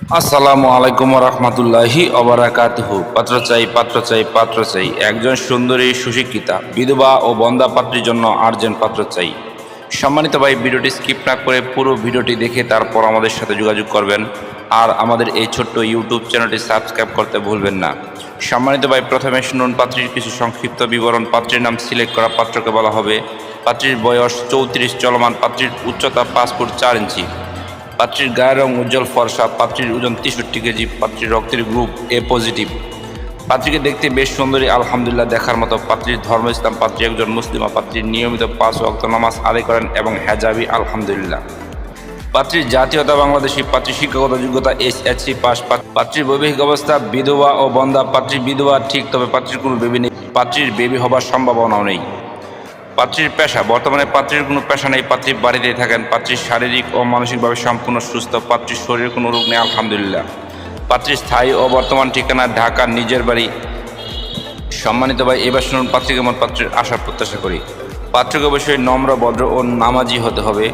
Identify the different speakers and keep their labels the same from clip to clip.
Speaker 1: আসসালামু আলাইকুম রহমতুল্লাহি অবরাকাতহু পাত্র চাই পাত্র চাই পাত্র চাই। একজন সুন্দরী, সুশিক্ষিতা, বিধবা ও বন্দা পাত্রীর জন্য আর্জেন্ট পাত্র চাই। সম্মানিত ভাই, ভিডিওটি স্কিপ না করে পুরো ভিডিওটি দেখে তারপর আমাদের সাথে যোগাযোগ করবেন। আর আমাদের এই ছোট্ট ইউটিউব চ্যানেলটি সাবস্ক্রাইব করতে ভুলবেন না। সম্মানিত ভাই, প্রথমে শুনুন পাত্রীর কিছু সংক্ষিপ্ত বিবরণ। পাত্রীর নাম সিলেক্ট করা পাত্রকে বলা হবে। পাত্রীর বয়স চৌত্রিশ, চলমান পাত্রীর উচ্চতা পাঁচ ফুট চার ইঞ্চি। পাত্রীর গায়ের রং উজ্জ্বল, ফর্সা। পাত্রীর ওজন তেষট্টি কেজি, পাত্রীর রক্তের গ্রুপ এ পজিটিভ। পাত্রীকে দেখতে বেশ সুন্দরী, আলহামদুলিল্লাহ দেখার মতো। পাত্রীর ধর্ম ইসলাম, পাত্রী একজন মুসলিমা পাত্রীর নিয়মিত পাঁচ ওয়াক্ত নামাজ আদায় করেন এবং হেজাবি, আলহামদুলিল্লাহ। পাত্রীর জাতীয়তা বাংলাদেশি পাত্রী শিক্ষাগত যোগ্যতা এস সি পাস পাত্রীর বৈবাহিক অবস্থা বিধবা ও বন্দা পাত্রীর বিধবা ঠিক, তবে পাত্রীর কোনো বেবি নেই। পাত্রীর বেবি হবার সম্ভাবনাও নেই। পাত্রীর পেশা, বর্তমানে পাত্রীর কোনো পেশা নেই, পাত্রী বাড়িতেই থাকেন পাত্রীর শারীরিক ও মানসিকভাবে সম্পূর্ণ সুস্থ, পাত্রীর শরীরে কোনো রোগ নেই, আলহামদুলিল্লাহ। পাত্রীর স্থায়ী ও বর্তমান ঠিকানা, ঢাকার নিজের বাড়ি। সম্মানিত ভাই, এবার শুনুন পাত্রী কেমন পাত্রের আশা প্রত্যাশা করি। পাত্রকে অবশ্যই নম্র, ভদ্র ও নামাজি হতে হবে।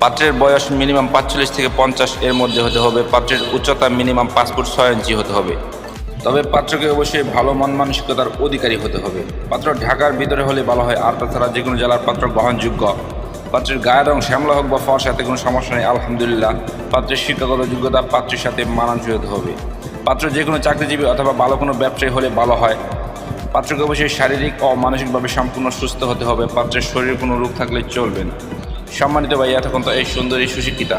Speaker 1: পাত্রের বয়স মিনিমাম পাঁচচল্লিশ থেকে পঞ্চাশ এর মধ্যে হতে হবে। পাত্রের উচ্চতা মিনিমাম পাঁচ ফুট ছয় ইঞ্চি হতে হবে। তবে পাত্রকে অবশ্যই ভালো মন মানসিকতার অধিকারী হতে হবে। পাত্র ঢাকার ভিতরে হলে ভালো হয়, আর তাছাড়া যে কোনো জেলার পাত্র গ্রহণযোগ্য। পাত্রের গায়ের রং শ্যামলা হোক বা ফর্সা সাথে কোনো সমস্যা নেই, আলহামদুলিল্লাহ। পাত্রের শিক্ষাগত যোগ্যতা পাত্রের সাথে মানানসই হতে হবে। পাত্র যে কোনো চাকরিজীবী অথবা ভালো কোনো ব্যবসায়ী হলে ভালো হয়। পাত্রকে অবশ্যই শারীরিক ও মানসিকভাবে সম্পূর্ণ সুস্থ হতে হবে। পাত্রের শরীরে কোনো রোগ থাকলে চলবে না। সম্মানিত ভাই, এতক্ষণ তো এই সুন্দরী সুশিক্ষিতা।